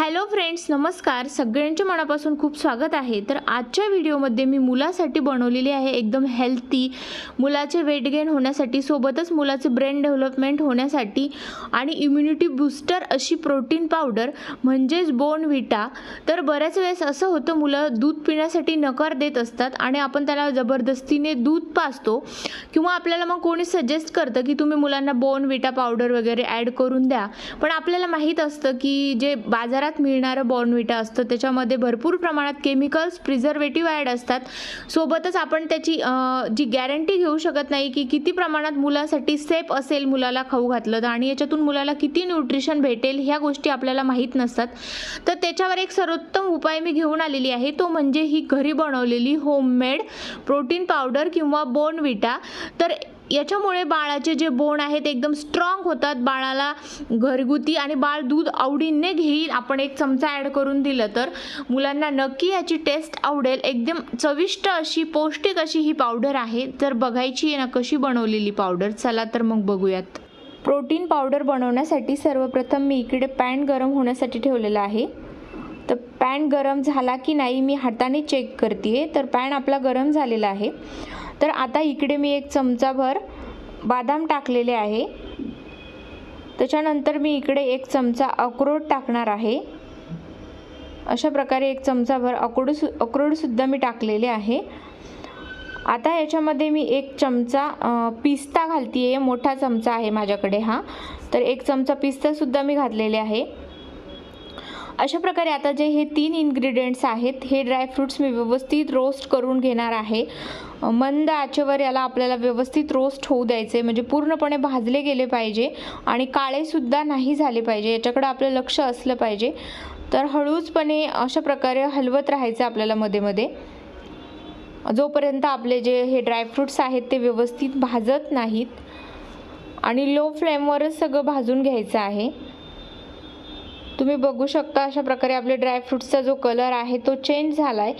Hello friends नमस्कार. सगळ्यांच्या मनापासून खूप स्वागत आहे. तर आजच्या व्हिडिओमध्ये मी मुलासाठी बनवलेली आहे एकदम हेल्थी मुलाचे वेट गेन होण्यासाठी सोबतच मुलाचे ब्रेन डेव्हलपमेंट होण्यासाठी आणि इम्युनिटी बूस्टर अशी प्रोटीन पावडर म्हणजेच बोनविटा तर बऱ्याच वेळेस असं होतं मुलं दूध पिण्यासाठी नकार देत असतात आणि आपण त्याला जबरदस्तीने दूध पाजतो किंवा आपल्याला मग कोणी सजेस्ट करतं की तुम्ही मुलांना बोनविटा पावडर वगैरे ॲड करून द्या. पण आपल्याला माहीत असतं की जे बाजारात मिळणारं बॉर्नविटा असतं. त्याच्यामध्ये भरपूर प्रमाणात केमिकल्स प्रिझर्वेटिव्ह ॲड असतात. सोबतच आपण त्याची जी गॅरंटी घेऊ शकत नाही की किती प्रमाणात मुलासाठी सेफ असेल मुलाला खाऊ घातलं तर आणि याच्यातून मुलाला किती न्यूट्रिशन भेटेल ह्या गोष्टी आपल्याला माहीत नसतात. तर त्याच्यावर एक सर्वोत्तम उपाय मी घेऊन आलेली आहे. तो म्हणजे ही घरी बनवलेली होममेड प्रोटीन पावडर किंवा बोनविटा तर याच्यामुळे बाळाचे जे बोन आहेत एकदम स्ट्रॉंग होतात. बाळाला घरगुती आणि बाळ दूध आवडीने घेईल आपण एक चमचा ॲड करून दिलं तर. मुलांना नक्की याची टेस्ट आवडेल. एकदम चविष्ट अशी पौष्टिक अशी ही पावडर आहे. तर बघायची आहे ना कशी बनवलेली पावडर चला तर मग बघूयात. प्रोटीन पावडर बनवण्यासाठी सर्वप्रथम मी इकडे पॅन गरम होण्यासाठी ठेवलेला आहे. तर पॅन गरम झाला की नाही मी हाताने चेक करते तर पॅन आपला गरम झालेला आहे. तर आता इकडे मी एक चमचाभर बादाम टाकलेले आहे. त्याच्यानंतर मी इकडे एक चमचा अक्रोड टाकणार आहे. अशा प्रकारे एक चमचाभर अक्रोड सु अक्रोडसुद्धा मी टाकलेले आहे. आता याच्यामध्ये मी एक चमचा पिस्ता घालते आहे मोठा चमचा आहे माझ्याकडे हा. तर एक चमचा पिस्तासुद्धा मी घातलेले आहे. अशा प्रकारे आता जे हे तीन इन्ग्रेडियंट्स आहेत हे ड्रायफ्रूट्स मी व्यवस्थित रोस्ट करून घेणार आहे. मंद आचेवर याला आपल्याला व्यवस्थित रोस्ट होऊ द्यायचे म्हणजे पूर्णपणे भाजले गेले पाहिजे आणि काळेसुद्धा नाही झाले पाहिजे याच्याकडे आपलं लक्ष असलं पाहिजे. तर हळूचपणे अशा प्रकारे हलवत राहायचं आपल्याला मध्ये मध्ये. जोपर्यंत आपले जे हे ड्रायफ्रूट्स आहेत ते व्यवस्थित भाजत नाहीत आणि लो फ्लेमवरच सगळं भाजून घ्यायचं आहे. तुम्ही बघू शकता अशा प्रकारे आपले ड्रायफ्रूट्सचा जो कलर आहे तो चेंज झाला आहे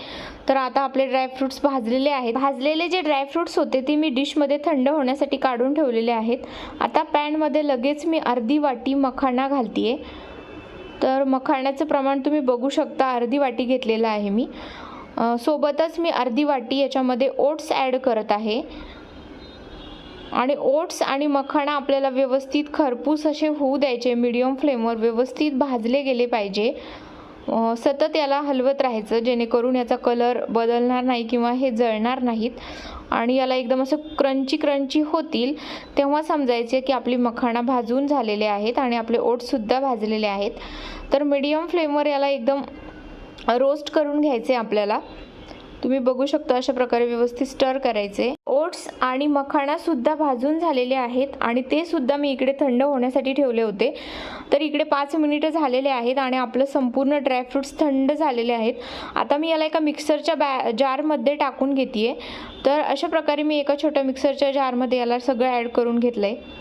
तर आता आपले ड्रायफ्रूट्स भाजलेले आहेत. भाजलेले जे ड्रायफ्रूट्स होते ते मी डिशमध्ये थंड होण्यासाठी काढून ठेवलेले आहेत. आता पॅनमध्ये लगेच मी अर्धी वाटी मखाणा घालते तर मखाण्याचं प्रमाण तुम्ही बघू शकता अर्धी वाटी घेतलेलं आहे मी. सोबतच मी अर्धी वाटी याच्यामध्ये ओट्स ॲड करत आहे. आणि ओट्स आणि मखाणा आपल्याला व्यवस्थित खरपूस असे होऊ द्यायचे मीडियम फ्लेमवर व्यवस्थित भाजले गेले पाहिजे. सतत याला हलवत राहायचं जेणेकरून याचा कलर बदलणार नाही किंवा हे जळणार नाहीत. आणि याला एकदम असं क्रंची क्रंची होतील. तेव्हा समजायचे की आपली मखाणा भाजून झालेले आहेत आणि आपले ओट्ससुद्धा भाजलेले आहेत. तर मीडियम फ्लेमवर याला एकदम रोस्ट करून घ्यायचे आपल्याला. तुम्ही बघू शकता अशा प्रकारे व्यवस्थित स्टर करायचे. ओट्स आणि मखाणा सुद्धा भाजून झालेले आहेत आणि ते सुद्धा मी इकडे थंड होण्यासाठी ठेवले होते. तर इकडे पाच मिनिटं झालेले आहेत आणि आपलं संपूर्ण ड्रायफ्रुट्स थंड झालेले आहेत. आता मी याला एका मिक्सरच्या बॅ जारमध्ये टाकून घेते तर अशा प्रकारे मी एका छोट्या मिक्सरच्या जारमध्ये याला सगळं ॲड करून घेतलं आहे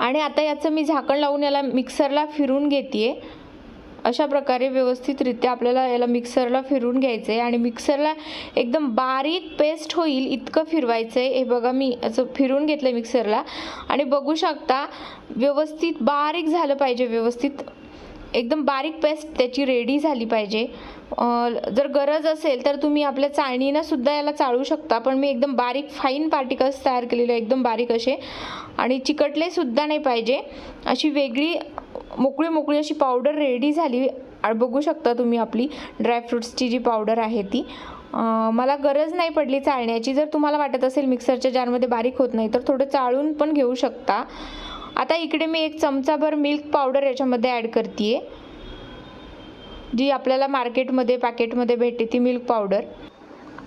आणि आता याचं मी झाकण लावून याला मिक्सरला फिरून घेते अशा प्रकारे व्यवस्थितरित्या आपल्याला याला मिक्सरला फिरून घ्यायचं आहे आणि मिक्सरला एकदम बारीक पेस्ट होईल इतकं फिरवायचं आहे हे बघा मी असं फिरून घेतलं आहे मिक्सरला. आणि बघू शकता व्यवस्थित बारीक झालं पाहिजे व्यवस्थित एकदम बारीक पेस्ट त्याची रेडी झाली पाहिजे. जर गरज असेल तर तुम्ही आपल्या चाळणीनंसुद्धा याला चाळू शकता पण मी एकदम बारीक फाईन पार्टिकल्स तयार केलेले आहे, एकदम बारीक असे. आणि चिकटले सुद्धा नाही पाहिजे. अशी वेगळी मोकळी मोकळी अशी पावडर रेडी झाली. बघू शकता तुम्ही आपली ड्रायफ्रुट्सची जी पावडर आहे ती. मला गरज नाही पडली चाळण्याची. जर तुम्हाला वाटत असेल मिक्सरच्या जारमध्ये बारीक होत नाही तर थोडं चाळून पण घेऊ शकता. आता इकडे मी एक चमचाभर मिल्क पावडर याच्यामध्ये ॲड करते जी आपल्याला मार्केटमध्ये पॅकेटमध्ये भेटते ती मिल्क पावडर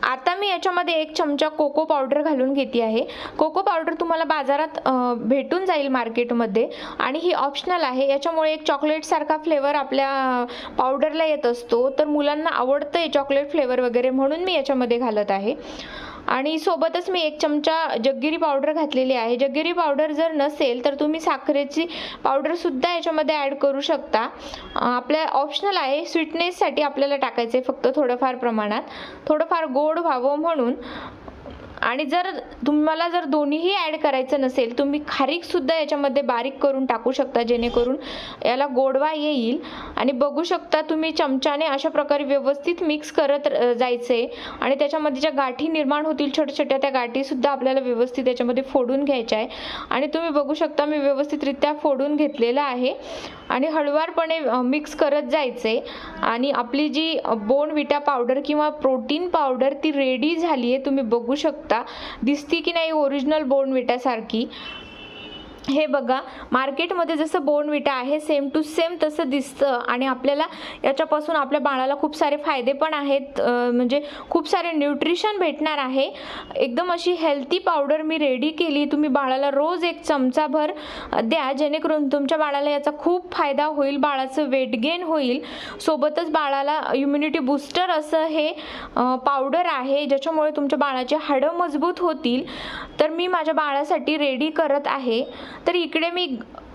आता मी याच्यामध्ये एक चमचा कोको पावडर घालून घेते आहे. कोको पावडर तुम्हाला बाजारात भेटून जाईल मार्केटमध्ये आणि ही ऑप्शनल आहे. याच्यामुळे एक चॉकलेटसारखा फ्लेवर आपल्या पावडरला येत असतो. तर मुलांना आवडतं आहे चॉकलेट फ्लेवर वगैरे म्हणून मी याच्यामध्ये घालत आहे. आणि सोबतच मी एक चमचा जग्गिरी पावडर घातलेली आहे. जग्गिरी पावडर जर नसेल तर तुम्ही साखरेची पावडरसुद्धा याच्यामध्ये ॲड करू शकता. आपल्या ऑप्शनल आहे. स्वीटनेससाठी आपल्याला टाकायचं आहे फक्त थोडंफार प्रमाणात. थोडंफार गोड व्हावं म्हणून. आणि जर तुम्हाला जर दोन्हीही ॲड करायचं नसेल तुम्ही खारीकसुद्धा याच्यामध्ये बारीक करून टाकू शकता जेणेकरून याला गोडवा येईल. आणि बघू शकता तुम्ही चमच्याने अशा प्रकारे व्यवस्थित मिक्स करत जायचं जायचे आणि त्याच्यामध्ये ज्या गाठी निर्माण होतील छोट्या छोट्या त्या गाठीसुद्धा आपल्याला व्यवस्थित याच्यामध्ये फोडून घ्यायच्या आहे. आणि तुम्ही बघू शकता मी व्यवस्थितरित्या फोडून घेतलेलं आहे. आणि हळुवारपणे मिक्स करत जायचे. आणि आपली जी बोनविटा पावडर किंवा प्रोटीन पावडर ती रेडी झाली आहे तुम्ही बघू शकता. दिसती की नाही ओरिजिनल बोनविटासारखी हे बघा मार्केटमध्ये जसं बोनविटा आहे सेम टू सेम तसं दिसतं आणि आपल्याला याच्यापासून आपल्या बाळाला खूप सारे फायदे पण आहेत. म्हणजे खूप सारे न्यूट्रिशन भेटणार आहे. एकदम अशी हेल्थी पावडर मी रेडी केली. तुम्ही बाळाला रोज एक चमचाभर द्या जेणेकरून तुमच्या बाळाला याचा खूप फायदा होईल बाळाचं वेट गेन होईल. सोबतच बाळाला इम्युनिटी बूस्टर असं हे पावडर आहे ज्याच्यामुळे तुमच्या बाळाचे हाडं मजबूत होतील. तर मी माझ्या बाळासाठी रेडी करत आहे. तर इकडे मी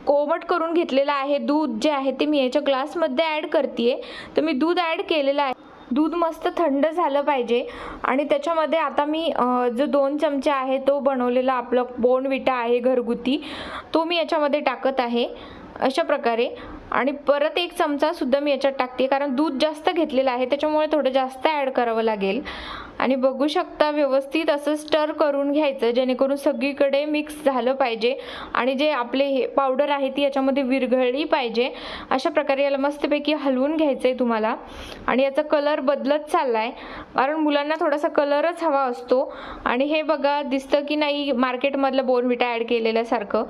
कोमट करून घेतलेलं आहे दूध जे आहे ते मी याच्या ग्लासमध्ये ॲड करते तर मी दूध ॲड केलेलं आहे. दूध मस्त थंड झालं पाहिजे. आणि त्याच्यामध्ये आता मी जो दोन चमचे आहे तो बनवलेला आपलं बोनविटा आहे घरगुती तो मी याच्यामध्ये टाकत आहे. अशा प्रकारे. आणि परत एक चमचासुद्धा मी याच्यात टाकते. कारण दूध जास्त घेतलेलं आहे त्याच्यामुळे थोडं जास्त ॲड करावं लागेल. आणि बघू शकता व्यवस्थित असं स्टर करून घ्यायचं जेणेकरून सगळीकडे मिक्स झालं पाहिजे. आणि जे आपले हे पावडर आहे ती याच्यामध्ये विरघळली पाहिजे. अशा प्रकारे याला मस्तपैकी हलवून घ्यायचं आहे तुम्हाला. आणि याचा कलर बदलत चालला आहे कारण मुलांना थोडासा कलरच हवा असतो. आणि हे बघा दिसतं की नाही मार्केटमधलं बोर्नविटा ॲड केलेल्यासारखं.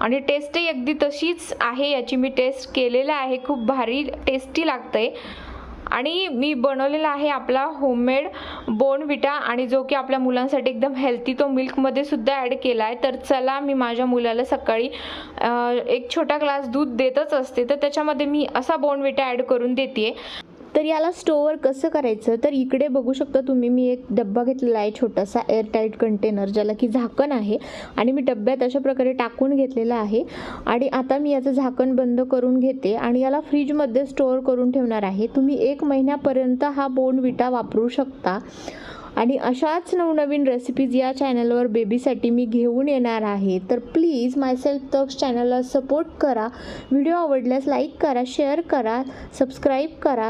आणि टेस्टही अगदी तशीच आहे याची मी टेस्ट केलेलं आहे. खूप भारी टेस्टी लागतंय. आणि मी बनवलेला आहे आपला होममेड बोनविटा आणि जो की आपल्या मुलांसाठी एकदम हेल्थी तो मिल्कमध्ये सुद्धा ॲड केला आहे तर चला मी माझ्या मुलाला सकाळी एक छोटा ग्लास दूध देतच असते. तर त्याच्यामध्ये मी असा बोनविटा ॲड करून देते तर याला स्टोअर कसं करायचं? तर इकडे बघू शकता तुम्ही मी एक डब्बा घेतलेला आहे छोटासा एअरटाईट कंटेनर ज्याला की झाकण आहे. आणि मी डब्यात अशा प्रकारे टाकून घेतलेला आहे. आणि आता मी याचं झाकण बंद करून घेते आणि याला फ्रीजमध्ये स्टोअर करून ठेवणार आहे. तुम्ही एक महिन्यापर्यंत हा बोनविटा वापरू शकता. आणि अशाच नवनवीन रेसिपीज या चॅनलवर बेबीसाठी मी घेऊन येणार आहे. तर प्लीज मायसेल्फ तक्स चॅनलला सपोर्ट करा. व्हिडिओ आवडल्यास लाईक करा शेअर करा सबस्क्राईब करा.